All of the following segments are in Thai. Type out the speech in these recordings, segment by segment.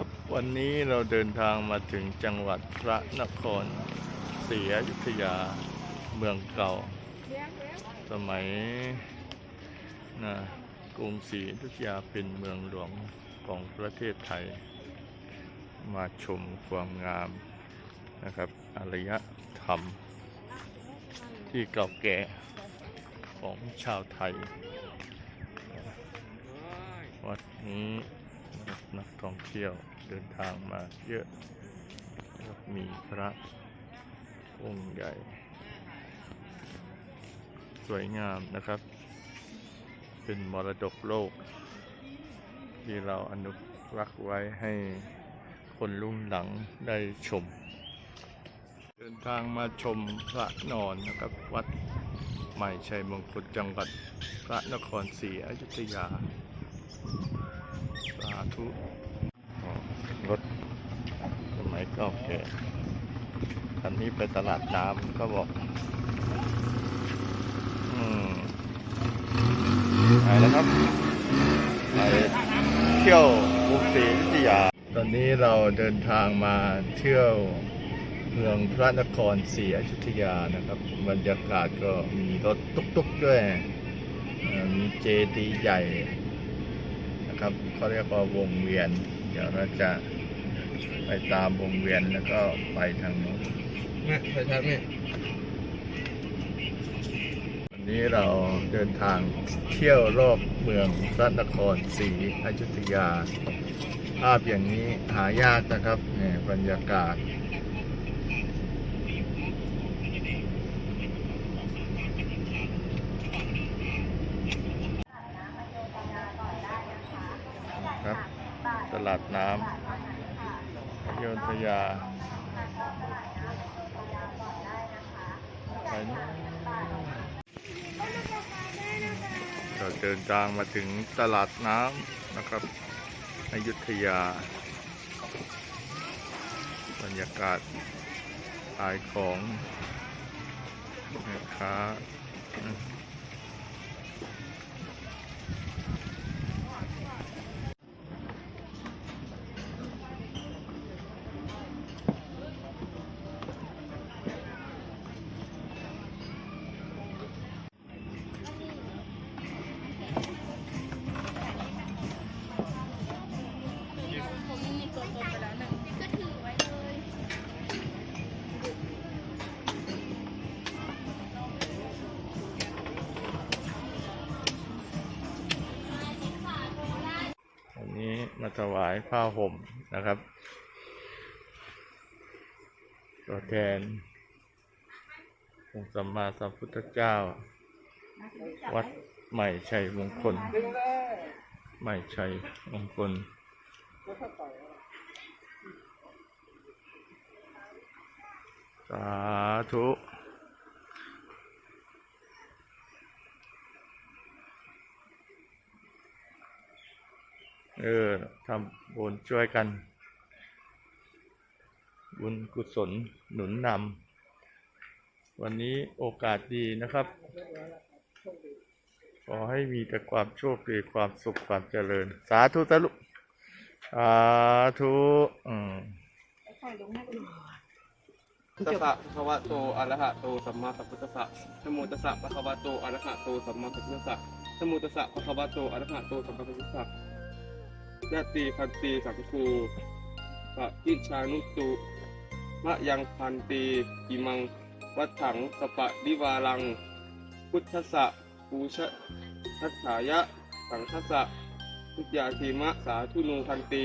ครับวันนี้เราเดินทางมาถึงจังหวัดพระนครศรีอยุธยาเมืองเก่า สมัยนะกรุงศรีอยุธยาเป็นเมืองหลวงของประเทศไทย มาชมความงามนะครับอารยธรรม ที่เก่าแก่ของชาวไทย วัดนี้ นักท่องเที่ยวเดินทางมาเยอะ มีพระองค์ใหญ่ สวยงามนะครับ เป็นมรดกโลก ที่เราอนุรักษ์ไว้ให้คนรุ่นหลังได้ชม เดินทางมาชมพระนอนนะครับ วัดใหม่ชัยมงคลจังหวัดพระนครศรีอยุธยา ธุรถสมัยก่าแก่คันนี้ไปตลาดน้ำก็บอกอืมไปแล้วครับไปเที่ยวกรุงศรีอยุธยา ตอนนี้เราเดินทางมาเที่ยวเมืองพระนครศรีอยุธยานะครับ บรรยากาศก็มีรถตุ๊กๆด้วยมีเจดีย์ใหญ่ ครับเขาเรียกว่าวงเวียน เดี๋ยวเราจะไปตามวงเวียนแล้วก็ไปทางนู้นแม่ใส่ชาร์จแม่วันนี้เราเดินทางเที่ยวรอบเมืองพระนครศรีอยุธยา ภาพอย่างนี้หายากนะครับเนี่ยบรรยากาศ ครับ ตลาดน้ำอโยธยาไปนู่นเราเดินทางมาถึงตลาดน้ำนะครับอยุธยา บรรยากาศขายของแม่ค้า มาถวายผ้าห่มนะครับ ตัวแทนองค์สัมมาสัมพุทธเจ้า วัดใหม่ชัยมงคล ใหม่ชัยมงคลสาธุ เออทำบุญช่วยกัน บุญกุศลหนุนนำวันนี้โอกาสดีนะครับ ขอให้มีแต่ความโชคดีความสุขความเจริญ สาธุสาธุสาธุอืมตัสสะภะคะวะโตอะระหะโตสัมมาสัมพุทธัสสะนะโมตัสสะภะควะโตอะระหะโตสัมมาสัมพุทธัสสะนะโมตัสสะภะควะโตอะระหะโตสัมมาสัมพุทธัสสะ ยะติพันตีสังคูปะกิชานุตุมะยังพันตีอิมัง วัฏถังสปะดิวาลัง พุทธสสะปูชะทัสสายะ สังคัสะทุกยาทีมะสาธุนูพันตี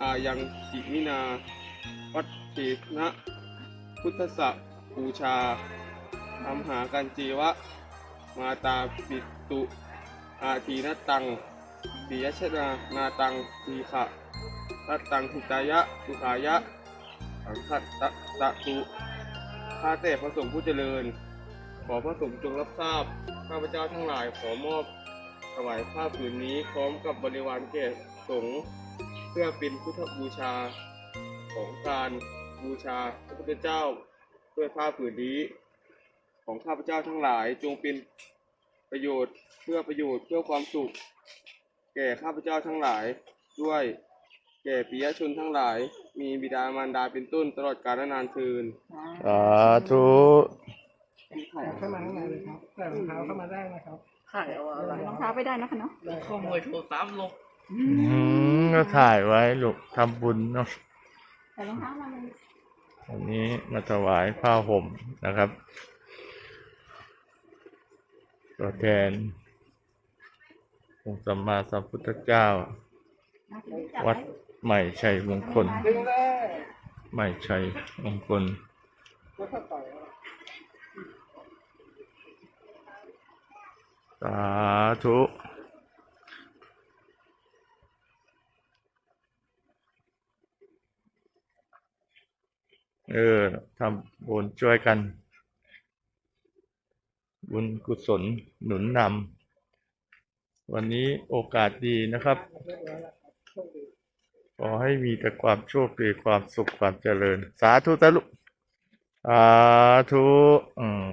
อายังจิมินา วัดเทนะพุทธะบูชาธรรมหากันจีวะ มาตาปิตุ อาทีนตัง ปิยชนานาตังทีขะตัตตังหิตายะสุขายะสังคัตตะตะตุข้าแต่พระสงฆ์ผู้เจริญ ขอพระสงฆ์จงรับทราบ ข้าพเจ้าทั้งหลายขอมอบถวายผ้าผืนนี้พร้อมกับบริวารแก่สงฆ์เพื่อเป็นพุทธบูชาของการบูชาพระพุทธเจ้าด้วยผ้าผืนนี้ ของข้าพเจ้าทั้งหลายจงเป็นประโยชน์เพื่อประโยชน์เพื่อความสุข แก่ข้าพเจ้าทั้งหลาย ด้วย แก่ปิยชนทั้งหลาย มีบิดามารดาเป็นต้นตลอดกาลนานเทินสาธุเข้ามาข้างในเลยครับใส่รองเท้าเข้ามาได้นะครับรองเท้าไปได้นะคะเนาะขโมยโทรศัพท์ลงอืมก็ถ่ายไว้ลูกทำบุญเนาะใส่รองเท้ามาเลยวันนี้มาถวายผ้าห่มนะครับ ตัวแทน องค์สัมมาสัมพุทธเจ้า วัดใหม่ชัยมงคล ใหม่ชัยมงคลสาธุเออทำบุญช่วยกัน บุญกุศลหนุนนำ วันนี้โอกาสดีนะครับ ขอให้มีแต่ความโชคดีความสุขความเจริญ สาธุตะลุกสาธุอืม